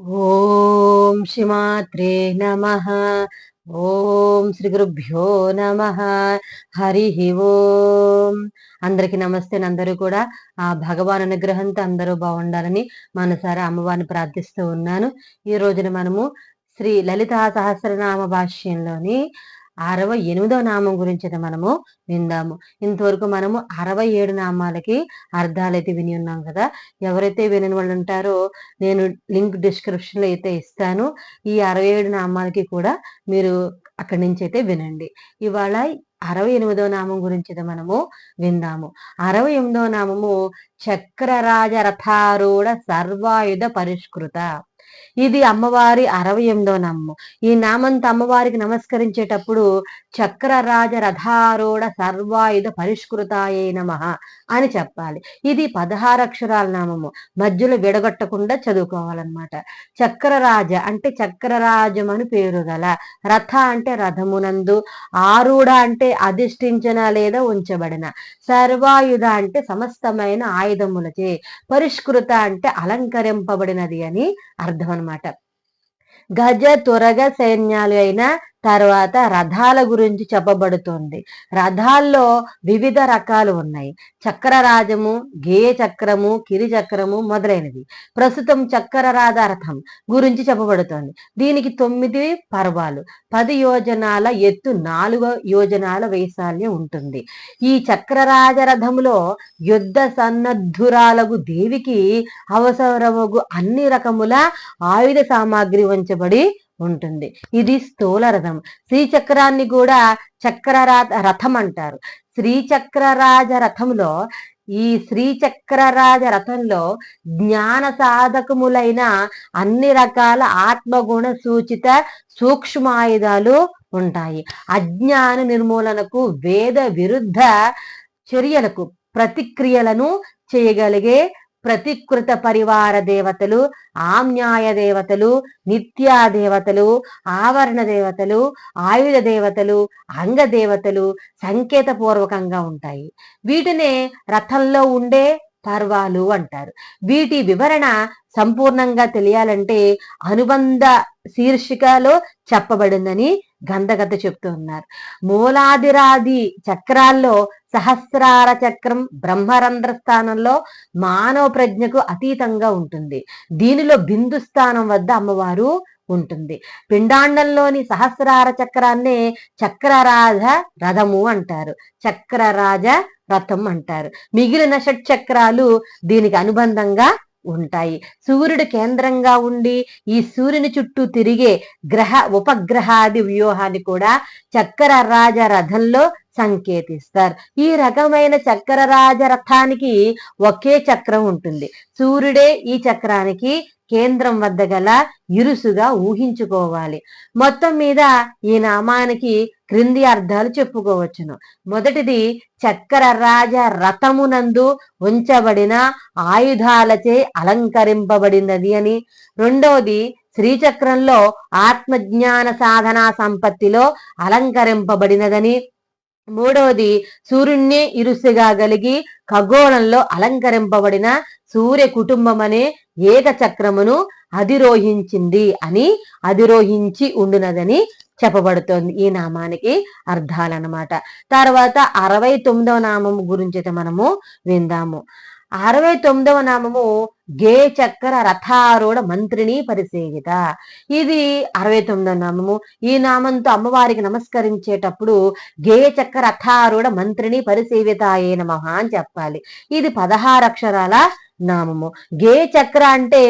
ఓం శ్రీమాత్రే నమ. ఓం శ్రీ గురుభ్యో నమ. హరి ఓం. అందరికి నమస్తే. అందరూ కూడా ఆ భగవాన్ అనుగ్రహంతో అందరూ బాగుండాలని మనసారా అమ్మవారిని ప్రార్థిస్తూ ఉన్నాను. ఈ రోజున మనము శ్రీ లలితా సహస్రనామ భాష్యంలోని అరవై ఎనిమిదో నామం గురించి మనము విందాము. ఇంతవరకు మనము అరవై ఏడు నామాలకి అర్థాలైతే విని ఉన్నాం కదా. ఎవరైతే వినని వాళ్ళు ఉంటారో నేను లింక్ డిస్క్రిప్షన్లో అయితే ఇస్తాను. ఈ అరవై ఏడు నామాలకి కూడా మీరు అక్కడి నుంచి అయితే వినండి. ఇవాళ అరవై ఎనిమిదో నామం గురించి మనము విందాము. అరవై ఎనిమిదో నామము చక్రరాజ రథారూఢ సర్వాయుధ పరిష్కృత. ఇది అమ్మవారి అరవై ఎనిమిదో నామము. ఈ నామంతో అమ్మవారికి నమస్కరించేటప్పుడు చక్రరాజ రథారూఢ సర్వాయుధ పరిష్కృతాయే నమ అని చెప్పాలి. ఇది పదహారు అక్షరాల నామము. మధ్యలో విడగొట్టకుండా చదువుకోవాలన్నమాట. చక్రరాజ అంటే చక్రరాజం అని పేరు గల. రథ అంటే రథమునందు. ఆరుడ అంటే అధిష్ఠించిన లేదా ఉంచబడిన. సర్వాయుధ అంటే సమస్తమైన ఆయుధములచే. పరిష్కృత అంటే అలంకరింపబడినది అని అర్థం. అనమాట గజ తురగ సైన్యాలు అయిన తర్వాత రథాల గురించి చెప్పబడుతుంది. రథాల్లో వివిధ రకాలు ఉన్నాయి. చక్ర రాజము గేయ చక్రము కిరి చక్రము మొదలైనవి. ప్రస్తుతం చక్ర రాధ రథం గురించి చెప్పబడుతోంది. దీనికి తొమ్మిది పర్వాలు. పది యోజనాల ఎత్తు నాలుగు యోజనాల వైశాల్యం ఉంటుంది. ఈ చక్రరాజ రథములో యుద్ధ సన్నద్ధురాలకు దేవికి అవసరమగు అన్ని రకముల ఆయుధ సామాగ్రి ఉంచబడి ఉంటుంది. ఇది స్థూల రథం. శ్రీచక్రాన్ని కూడా చక్రరా రథం అంటారు. శ్రీచక్రరాజ రథంలో ఈ శ్రీచక్రరాజ రథంలో జ్ఞాన సాధకములైన అన్ని రకాల ఆత్మగుణ సూచిత సూక్ష్మాయుధాలు ఉంటాయి. అజ్ఞాన నిర్మూలనకు వేద విరుద్ధ చర్యలకు ప్రతిక్రియలను చేయగలిగే ప్రతికృత పరివార దేవతలు ఆమ్యాయ దేవతలు నిత్యా దేవతలు ఆవరణ దేవతలు ఆయుధ దేవతలు అంగ దేవతలు సంకేతపూర్వకంగా ఉంటాయి. వీటినే రథంలో ఉండే పర్వాలు అంటారు. వీటి వివరణ సంపూర్ణంగా తెలియాలంటే అనుబంధ శీర్షికలో చెప్పబడిందని గంధగత చెప్తూ ఉన్నారు. మూలాదిరాది చక్రాల్లో సహస్రార చక్రం బ్రహ్మరంధ్ర స్థానంలో మానవ ప్రజ్ఞకు అతీతంగా ఉంటుంది. దీనిలో బిందు స్థానం వద్ద అమ్మవారు ఉంటుంది. పిండాండంలోని సహస్రార చక్రాన్నే చక్రరాజ రథము అంటారు. చక్రరాజ రథం అంటారు. మిగిలిన షట్ చక్రాలు దీనికి అనుబంధంగా ఉంటాయి. సూర్యుడు కేంద్రంగా ఉండి ఈ సూర్యుని చుట్టూ తిరిగే గ్రహ ఉపగ్రహాది వ్యూహాన్ని కూడా చక్ర రాజ రథంలో సంకేతిస్తారు. ఈ రకమైన చక్ర రాజ రథానికి ఒకే చక్రం ఉంటుంది. సూర్యుడే ఈ చక్రానికి కేంద్రం వద్ద గల ఇరుసుగా ఊహించుకోవాలి. మొత్తం మీద ఈ నామానికి క్రింది అర్థాలు చెప్పుకోవచ్చును. మొదటిది చక్ర రాజ రథమునందు ఉంచబడిన ఆయుధాలచే అలంకరింపబడినది అని. రెండవది శ్రీచక్రంలో ఆత్మజ్ఞాన సాధనా సంపత్తిలో అలంకరింపబడినదని. మూడవది సూర్యుణ్ణి ఇరుసుగా కలిగి ఖగోళంలో అలంకరింపబడిన సూర్య కుటుంబం అనే అధిరోహించింది అని అధిరోహించి ఉండునదని చెప్పబడుతోంది ఈ నామానికి అర్థాలన్నమాట. తర్వాత అరవై తొమ్మిదవ నామము గురించి అయితే మనము విందాము. అరవై తొమ్మిదవ నామము గే చక్ర రథారూఢ మంత్రిని పరిసేవిత ఇది అరవై తొమ్మిదవ నామము. ఈ నామంతో అమ్మవారికి నమస్కరించేటప్పుడు గే చక్ర రథారూఢ మంత్రిని పరిసేవిత అయ్యే నమ అని చెప్పాలి. ఇది పదహారు అక్షరాల నామము. గే చక్ర అంటే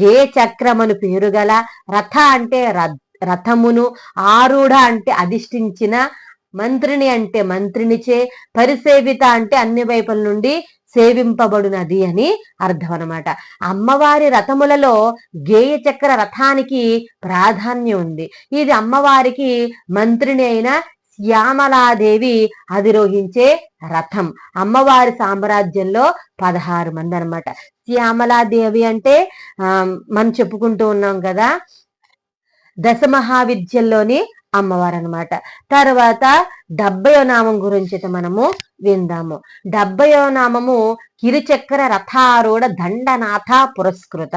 గే చక్రమను పేరు గల రథ అంటే రథమును ఆరుఢ అంటే అధిష్ఠించిన మంత్రిని అంటే మంత్రినిచే పరిసేవిత అంటే అన్ని వైపుల నుండి సేవింపబడునది అని అర్థం అనమాట అమ్మవారి రథములలో గేయ చక్ర రథానికి ప్రాధాన్యం ఉంది. ఇది అమ్మవారికి మంత్రిని అయిన శ్యామలాదేవి అధిరోహించే రథం. అమ్మవారి సామ్రాజ్యంలో పదహారు మంది అనమాట శ్యామలాదేవి అంటే మనం చెప్పుకుంటూ ఉన్నాం కదా దశ మహావిద్యల్లోని అమ్మవారు అనమాట తర్వాత డెబ్బయో నామం గురించి మనము విందాము. డెబ్బయో నామము కిరుచక్ర రథారూఢ దండనాథ పురస్కృత.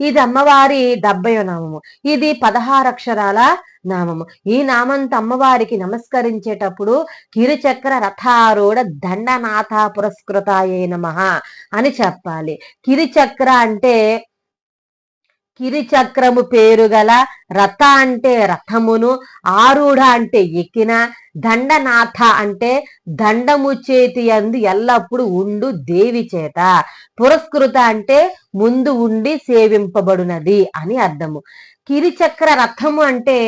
ఇది అమ్మవారి డెబ్బయో నామము. ఇది పదహారు అక్షరాల నామము. ఈ నామంతో అమ్మవారికి నమస్కరించేటప్పుడు కిరుచక్ర రథారూఢ దండనాథ పురస్కృతాయే నమ అని చెప్పాలి. కిరిచక్ర అంటే కిరిచక్రము పేరు గల రథ అంటే రథమును ఆరుఢ అంటే ఎక్కిన దండనాథ అంటే దండము చేతి అందు ఎల్లప్పుడు ఉండు దేవి చేత. పురస్కృత అంటే ముందు ఉండి సేవింపబడునది అని అర్థము. కిరిచక్ర రథము అంటే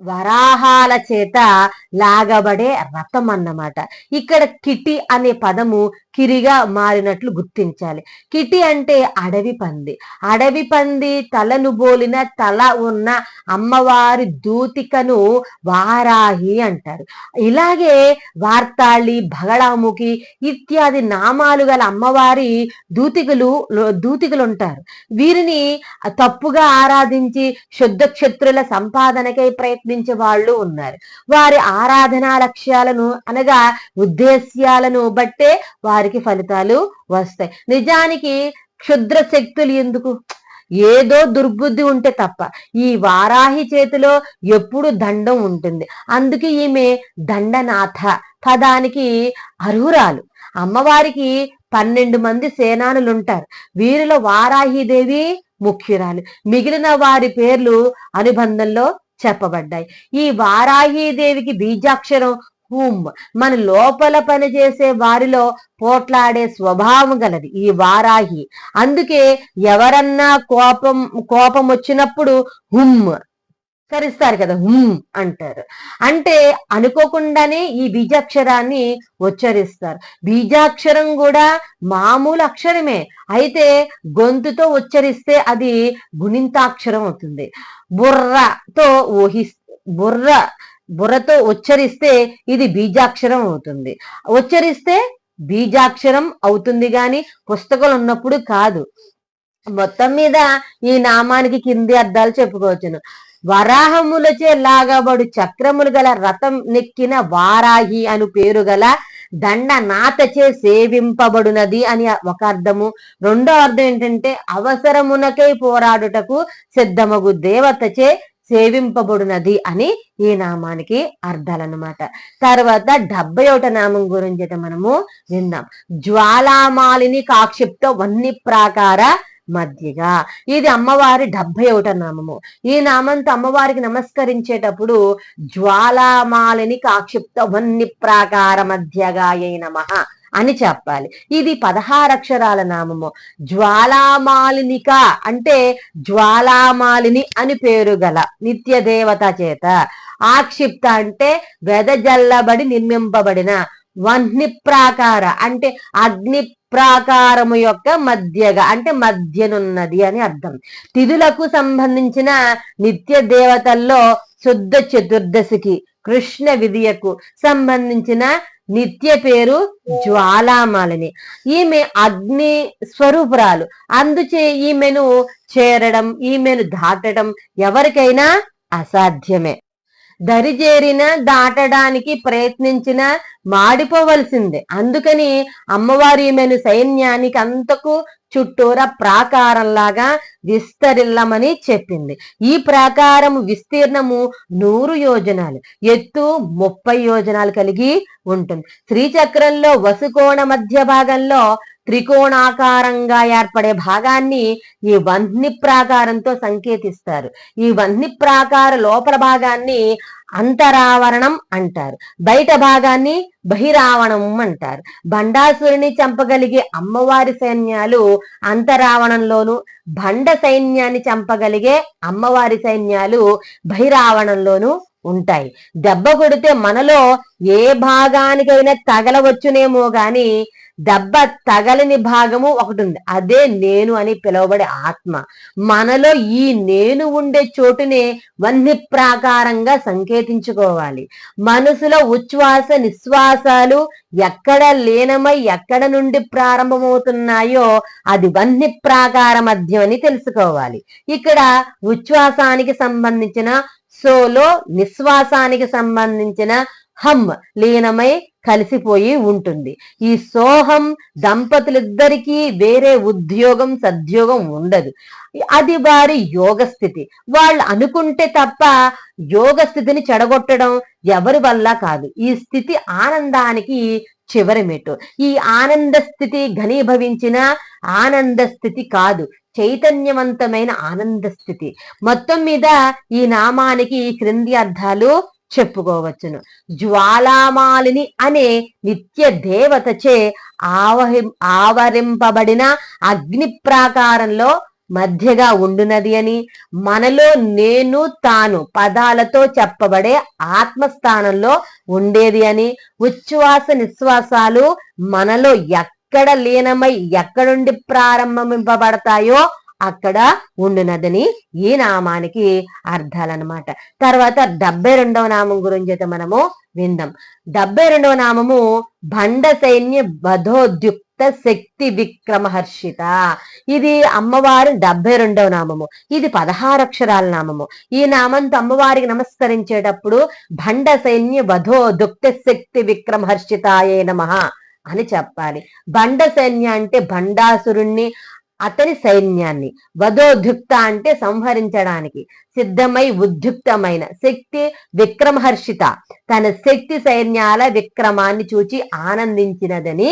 వరాహాల చేత లాగబడే రథం అన్నమాట. ఇక్కడ కిటి అనే పదము కిరిగా మారినట్లు గుర్తించాలి. కిటి అంటే అడవి పంది. అడవి పంది తలను బోలిన తల ఉన్న అమ్మవారి దూతికను వారాహి అంటారు. ఇలాగే వార్తాళి భగడాముఖి ఇత్యాది నామాలు గల అమ్మవారి దూతికలు దూతికలు ఉంటారు వీరిని తప్పుగా ఆరాధించి శుద్ధ క్షత్రుల సంపాదనకై ప్రయత్నించే వాళ్ళు ఉన్నారు. వారి ఆరాధనా లక్ష్యాలను అనగా ఉద్దేశ్యాలను బట్టే వారికి ఫలితాలు వస్తాయి. నిజానికి క్షుద్ర శక్తులు ఎందుకు? ఏదో దుర్బుద్ధి ఉంటే తప్ప. ఈ వారాహి చేతిలో ఎప్పుడు దండం ఉంటుంది. అందుకే ఈమె దండనాథ పదానికి అర్హురాలు. అమ్మవారికి పన్నెండు మంది సేనానులు ఉంటారు వీరిలో వారాహిదేవి ముఖ్యురాలు. మిగిలిన వారి పేర్లు అనుబంధంలో చెప్పబడ్డాయి. ఈ వారాహీదేవికి బీజాక్షరం హూమ్ మన లోపల పనిచేసే వారిలో పోట్లాడే స్వభావం గలది ఈ వారాహి. అందుకే ఎవరన్నా కోపం కోపం వచ్చినప్పుడు హుమ్ కరిస్తారు కదా హుమ్ అంటారు. అంటే అనుకోకుండానే ఈ బీజాక్షరాన్ని ఉచ్చరిస్తారు. బీజాక్షరం కూడా మామూలు అక్షరమే. అయితే గొంతుతో ఉచ్చరిస్తే అది గుణింతాక్షరం అవుతుంది. బుర్రతో ఊహి బుర్ర బుర్రతో ఉచ్చరిస్తే ఇది బీజాక్షరం అవుతుంది. ఉచ్చరిస్తే బీజాక్షరం అవుతుంది కానీ పుస్తకాలు ఉన్నప్పుడు కాదు. మొత్తం మీద ఈ నామానికి కింది అర్థాలు చెప్పుకోవచ్చును. వరాహములచే లాగబడు చక్రములు గల రథం నెక్కిన వారాహి అను పేరు గల దండ నాతచే సేవింపబడునది అని ఒక అర్థము. రెండో అర్థం ఏంటంటే అవసరమునకై పోరాడుటకు సిద్ధమగు దేవతచే సేవింపబడునది అని ఈ నామానికి అర్థాలన్నమాట. తర్వాత డెబ్బై ఒకట నామం గురించి మనము విందాం. జ్వాలామాలిని కాక్షిప్త వన్ని ప్రాకార మధ్యగా. ఇది అమ్మవారి డెబ్బై ఒకట నామము. ఈ నామంతో అమ్మవారికి నమస్కరించేటప్పుడు జ్వాలామాలిని కాక్షిప్త వన్ని ప్రాకార మధ్యగా నమ అని చెప్పాలి. ఇది పదహారు అక్షరాల నామము. జ్వాలామాలినిక అంటే జ్వాలామాలిని అని పేరు గల నిత్య దేవత చేత. ఆక్షిప్త అంటే వెదజల్లబడి నిర్మింపబడిన వహ్ని ప్రాకార అంటే అగ్ని ప్రాకారము యొక్క మధ్యగా అంటే మధ్యనున్నది అని అర్థం. తిథులకు సంబంధించిన నిత్య దేవతల్లో శుద్ధ చతుర్దశికి కృష్ణ విధియకు సంబంధించిన నిత్య పేరు జ్వాలామాలని. ఈమె అగ్ని స్వరూపురాలు. అందుచే ఈమెను చేరడం ఈమెను దాటడం ఎవరికైనా అసాధ్యమే. దరిజేరిన దాటడానికి ప్రయత్నించిన మాడిపోవలసిందే. అందుకని అమ్మవారి ఈమెను సైన్యానికి అంతకు చుట్టూరా ప్రాకారంలాగా విస్తరిల్లమని చెప్పింది. ఈ ప్రాకారం విస్తీర్ణము నూరు యోజనాలు. ఎత్తు ముప్పై యోజనాలు కలిగి ఉంటుంది. శ్రీచక్రంలో వసుకోణ మధ్య భాగంలో త్రికోణాకారంగా ఏర్పడే భాగాన్ని ఈ వంధ్ని ప్రాకారంతో సంకేతిస్తారు. ఈ వహ్ని ప్రాకార లోపల భాగాన్ని అంతరావరణం అంటారు. బయట భాగాన్ని బహిరావణం అంటారు. భండాసురుని చంపగలిగే అమ్మవారి సైన్యాలు అంతరావణంలోను భండ సైన్యాన్ని చంపగలిగే అమ్మవారి సైన్యాలు బహిరావణంలోను ఉంటాయి. దెబ్బ కొడితే మనలో ఏ భాగానికైనా తగలవచ్చునేమో గాని దెబ్బ తగలని భాగము ఒకటి ఉంది అదే నేను అని పిలువబడే ఆత్మ. మనలో ఈ నేను ఉండే చోటునే వన్ని ప్రాకారంగా సంకేతించుకోవాలి. మనసులో ఉచ్ఛ్వాస నిశ్వాసాలు ఎక్కడ లీనమై ఎక్కడ నుండి ప్రారంభమవుతున్నాయో అది వన్ని ప్రాకార మధ్యం అని తెలుసుకోవాలి. ఇక్కడ ఉచ్ఛ్వాసానికి సంబంధించిన సోలో నిశ్వాసానికి సంబంధించిన హమ్ లీనమై కలిసిపోయి ఉంటుంది. ఈ సోహం దంపతులిద్దరికీ వేరే ఉద్యోగం సద్యోగం ఉండదు. అది వారి యోగ స్థితి. వాళ్ళు అనుకుంటే తప్ప యోగ స్థితిని చెడగొట్టడం ఎవరి వల్ల కాదు. ఈ స్థితి ఆనందానికి చివరి మెట్టు. ఈ ఆనంద స్థితి ఘనీభవించిన ఆనంద స్థితి కాదు. చైతన్యవంతమైన ఆనంద స్థితి. మొత్తం మీద ఈ నామానికి క్రింది అర్థాలు చెప్పుకోవచ్చును. జ్వాలామాలిని అనే నిత్య దేవతచే ఆవహి ఆవరింపబడిన అగ్ని ప్రాకారంలో మధ్యగా ఉండునది అని మనలో నేను తాను పదాలతో చెప్పబడే ఆత్మస్థానంలో ఉండేది అని ఉచ్ఛ్వాస నిశ్వాసాలు మనలో ఎక్కడ లీనమై ఎక్కడుండి ప్రారంభింపబడతాయో అక్కడ ఉండునదని ఈ నామానికి అర్థాలన్నమాట. తర్వాత డెబ్బై రెండవ నామం గురించి అయితే మనము విందాం. డెబ్బై రెండవ నామము భండ సైన్య బధోద్యుక్త శక్తి విక్రమహర్షిత. ఇది అమ్మవారి డెబ్బై రెండవ నామము. ఇది పదహారు అక్షరాల నామము. ఈ నామంతో అమ్మవారికి నమస్కరించేటప్పుడు భండ సైన్య బధోదుక్త శక్తి విక్రమహర్షితాయే నమ అని చెప్పాలి. బండ సైన్య అంటే భండాసురుణ్ణి అతని సైన్యాన్ని. వధోద్యుక్త అంటే సంహరించడానికి. సిద్ధమై ఉద్యుక్తమైన శక్తి విక్రమహర్షిత. తన శక్తి సైన్యాల విక్రమాన్ని చూచి ఆనందించినదని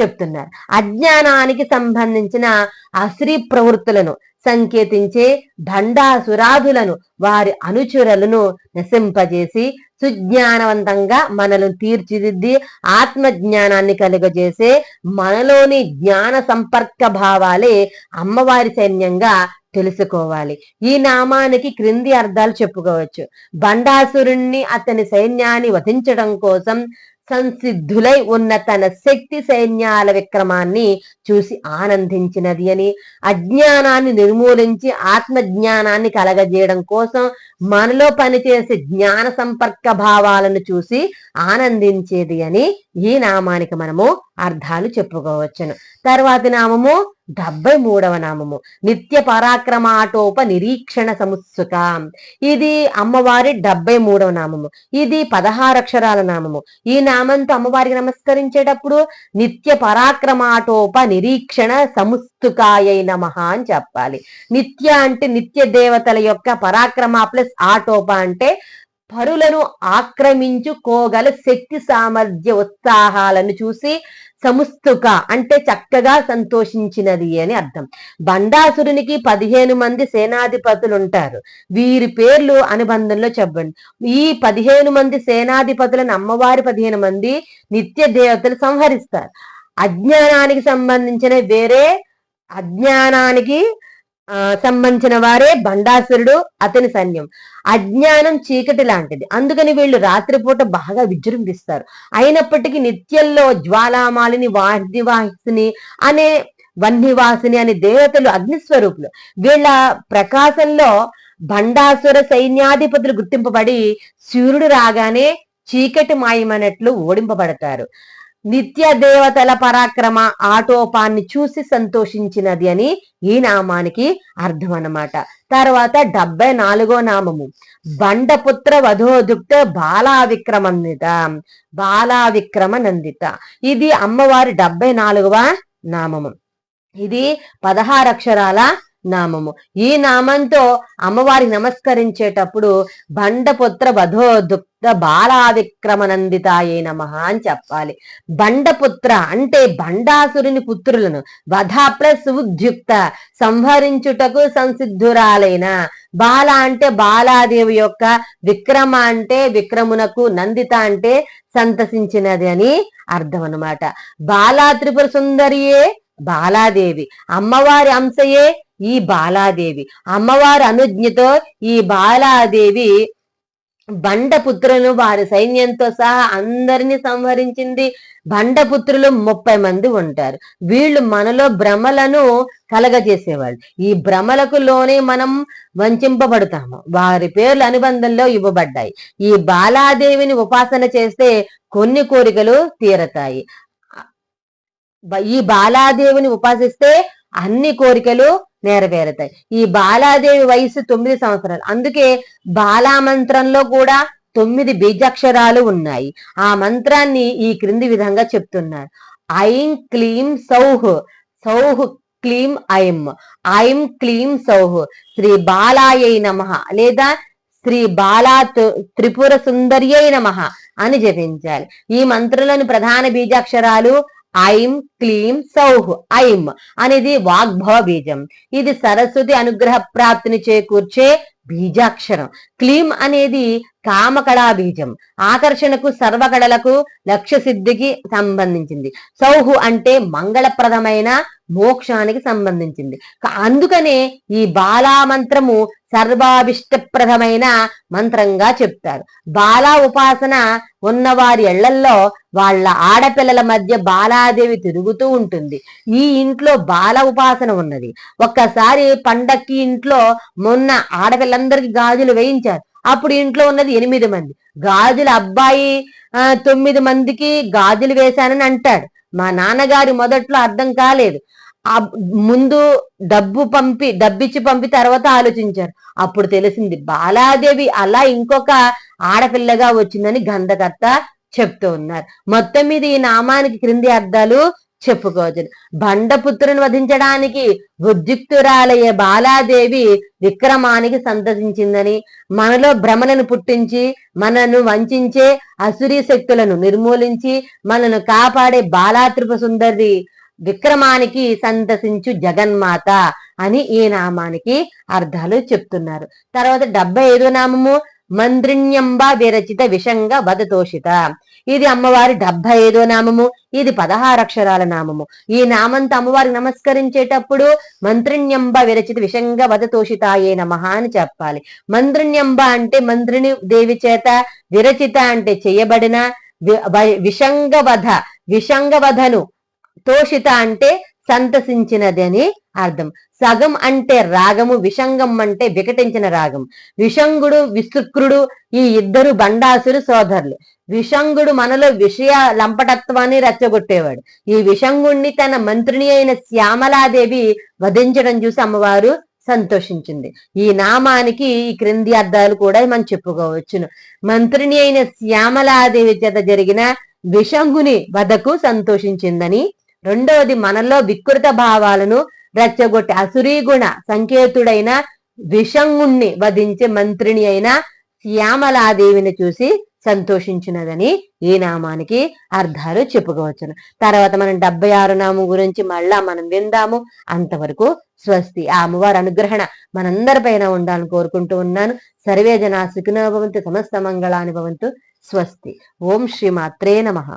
చెప్తున్నారు. అజ్ఞానానికి సంబంధించిన అశ్రీ ప్రవృత్తులను సంకేతించే దండాసురాధులను వారి అనుచరులను నశింపజేసి సుజ్ఞానవంతంగా మనల్ని తీర్చిదిద్ది ఆత్మజ్ఞానాన్ని కలుగజేసే మనలోని జ్ఞాన సంపర్క భావాలే అమ్మవారి సైన్యంగా తెలుసుకోవాలి. ఈ నామానికి క్రింది అర్థాలు చెప్పుకోవచ్చు. బండాసురుణ్ణి అతని సైన్యాన్ని వధించడం కోసం సంసిద్ధులై ఉన్న తన శక్తి సైన్యాల విక్రమాన్ని చూసి ఆనందించినది అని. అజ్ఞానాన్ని నిర్మూలించి ఆత్మజ్ఞానాన్ని కలగజేయడం కోసం మనలో పనిచేసే జ్ఞాన సంపర్క భావాలను చూసి ఆనందించేది అని ఈ నామానికి మనము అర్థాలు చెప్పుకోవచ్చును. తర్వాతి నామము డెబ్బై మూడవ నామము. నిత్య పరాక్రమాటోప నిరీక్షణ సముత్సుక. ఇది అమ్మవారి డెబ్బై మూడవ నామము. ఇది పదహారు అక్షరాల నామము. ఈ నామంతో అమ్మవారికి నమస్కరించేటప్పుడు నిత్య పరాక్రమాటోప నిరీక్షణ సముత్సుకాయ నమః అని చెప్పాలి. నిత్య అంటే నిత్య దేవతల యొక్క పరాక్రమ ప్లస్ ఆటోప అంటే పరులను ఆక్రమించుకోగల శక్తి సామర్థ్య ఉత్సాహాలను చూసి సముస్తుక అంటే చక్కగా సంతోషించినది అని అర్థం. బండాసురునికి పదిహేను మంది సేనాధిపతులు ఉంటారు వీరి పేర్లు అనుబంధంలో చెప్పండి. ఈ పదిహేను మంది సేనాధిపతులను అమ్మవారి పదిహేను మంది నిత్య దేవతలు సంహరిస్తారు. అజ్ఞానానికి సంబంధించిన వేరే అజ్ఞానానికి సంబంధించిన వారే బండాసురుడు అతని సైన్యం. అజ్ఞానం చీకటి లాంటిది. అందుకని వీళ్ళు రాత్రిపూట బాగా విజృంభిస్తారు. అయినప్పటికీ నిత్యంలో జ్వాలామాలిని వాహిని అనే వన్నివాసిని అనే దేవతలు అగ్నిస్వరూపులు. వీళ్ళ ప్రకాశంలో బండాసుర సైన్యాధిపతులు గుర్తింపబడి సూర్యుడు రాగానే చీకటి మాయమన్నట్లు ఓడింపబడతారు. నిత్య దేవతల పరాక్రమ ఆటోపాన్ని చూసి సంతోషించినది అని ఈ నామానికి అర్థం అన్నమాట తర్వాత డెబ్బై నాలుగో నామము. బండపుత్ర వధోదుక్త బాలా విక్రమందిత బాలా విక్రమ నందిత ఇది అమ్మవారి డెబ్బై నాలుగవ నామము. ఇది పదహారు అక్షరాల నామము. ఈ నామంతో అమ్మవారి నమస్కరించేటప్పుడు బండపుత్ర వధోదుక్త బాలా బాలావిక్రమనందితాయే నమ అని చెప్పాలి. బండపుత్ర అంటే బండాసురుని పుత్రులను వధ ప్లస్ ఉద్యుక్త సంహరించుటకు సంసిద్ధురాలైన బాల అంటే బాలాదేవి యొక్క విక్రమ అంటే విక్రమునకు నందిత అంటే సంతసించినది అని అర్థం అన్నమాట బాలా త్రిపుర సుందరియే బాలాదేవి. అమ్మవారి అంశయే ఈ బాలాదేవి. అమ్మవారి అనుజ్ఞతో ఈ బాలాదేవి బండపుత్రులను వారి సైన్యంతో సహా అందరినీ సంహరించింది. బండపుత్రులు ముప్పై మంది ఉంటారు. వీళ్ళు మనలో భ్రమలను కలగజేసేవాళ్ళు. ఈ భ్రమలకు లోనే మనం వంచింపబడతాము. వారి పేర్లు అనుబంధంలో ఇవ్వబడ్డాయి. ఈ బాలాదేవిని ఉపాసన చేస్తే కొన్ని కోరికలు తీరతాయి. ఈ బాలాదేవిని ఉపాసిస్తే అన్ని కోరికలు నెరవేరుతాయి. ఈ బాలాదేవి వయసు తొమ్మిది సంవత్సరాలు. అందుకే బాలా మంత్రంలో కూడా తొమ్మిది బీజాక్షరాలు ఉన్నాయి. ఆ మంత్రాన్ని ఈ క్రింది విధంగా చెప్తున్నారు. ఐం క్లీం సౌహ్ సౌహ్ క్లీం ఐం ఐం క్లీం సౌహ్ శ్రీ బాలాయై నమ లేదా శ్రీ బాలా తు- త్రిపుర సుందర్యై నమ అని జపించాలి. ఈ మంత్రంలోని ప్రధాన బీజాక్షరాలు ఐం క్లీం సౌహ్ ఐం అనేది వాగ్భవ బీజం. ఇది సరస్వతి అనుగ్రహ ప్రాప్తిని చేకూర్చే బీజాక్షరం. క్లీం అనేది కామకళా బీజం. ఆకర్షణకు సర్వకళలకు లక్ష్య సిద్ధికి సంబంధించింది. సౌహు అంటే మంగళప్రదమైన మోక్షానికి సంబంధించింది. అందుకనే ఈ బాలా మంత్రము సర్వాభిష్టప్రదమైన మంత్రంగా చెప్తారు. బాల ఉపాసన ఉన్న వారి ఇళ్ళల్లో వాళ్ళ ఆడపిల్లల మధ్య బాలాదేవి తిరుగుతూ ఉంటుంది. ఈ ఇంట్లో బాల ఉపాసన ఉన్నది. ఒక్కసారి పండక్కి ఇంట్లో మొన్న ఆడపిల్లందరికీ గాజులు వేయించారు. అప్పుడు ఇంట్లో ఉన్నది ఎనిమిది మంది. గాజుల అబ్బాయి తొమ్మిది మందికి గాజులు వేశానని అంటాడు. మా నాన్నగారి మొదట్లో అర్థం కాలేదు. ఆ ముందు డబ్బు పంపి డబ్బిచ్చి పంపి తర్వాత ఆలోచించారు. అప్పుడు తెలిసింది బాలాదేవి అలా ఇంకొక ఆడపిల్లగా వచ్చిందని గంధకర్త చెప్తూ ఉన్నారు. మొత్తం మీద ఈ నామానికి క్రింది అర్థాలు చెప్పుకోవచ్చు. బండపుత్రుని వధించడానికి ఉద్యుక్తురాలయ్యే బాలాదేవి విక్రమానికి సంతసించిందని మనలో భ్రమలను పుట్టించి మనను వంచే అసురీ శక్తులను నిర్మూలించి మనను కాపాడే బాలాత్రిప సుందరి విక్రమానికి సందసించు జగన్మాత అని ఈ నామానికి అర్థాలు చెప్తున్నారు. తర్వాత డెబ్బై ఐదో నామము మంత్రిణ్యంబ విరచిత విషంగ వదతోషిత. ఇది అమ్మవారి డెబ్బై ఐదో నామము ఇది పదహారు అక్షరాల నామము. ఈ నామంతో అమ్మవారికి నమస్కరించేటప్పుడు మంత్రిణ్యంబ విరచిత విషంగ వదతోషితాయే నమ అని చెప్పాలి. మంత్రిణ్యంబ అంటే మంత్రిని దేవి చేత విరచిత అంటే చేయబడిన విషంగవధ విషంగవధను తోషిత అంటే సంతసించినది అని అర్థం. సగం అంటే రాగము విషంగం అంటే వికటించిన రాగం. విషంగుడు విశుక్రుడు ఈ ఇద్దరు బండాసురు సోదరులు. విషంగుడు మనలో విషయ లంపటత్వాన్ని రెచ్చగొట్టేవాడు. ఈ విషంగుణ్ణి తన మంత్రిని అయిన శ్యామలాదేవి వధించడం చూసి అమ్మవారు సంతోషించింది. ఈ నామానికి ఈ క్రింది అర్థాలు కూడా మనం చెప్పుకోవచ్చును. మంత్రిని అయిన శ్యామలాదేవి చేత జరిగిన విషంగుని వధకు సంతోషించిందని రెండవది మనలో వికృత భావాలను రెచ్చగొట్టి అసురీగుణ సంకేతుడైన విషంగుణ్ణి వధించే మంత్రిని అయిన శ్యామలాదేవిని చూసి సంతోషించినదని ఈ నామానికి అర్థాలు చెప్పుకోవచ్చును. తర్వాత మనం డెబ్బై ఆరు నామం గురించి మళ్ళా మనం విందాము. అంతవరకు స్వస్తి. ఆ అమ్మవారి అనుగ్రహణ మనందరిపైన ఉండాలని కోరుకుంటూ ఉన్నాను. సర్వే జనా సుఖినో భవంతు సమస్త మంగళాని భవంతు. స్వస్తి. ఓం శ్రీ మాత్రే నమః.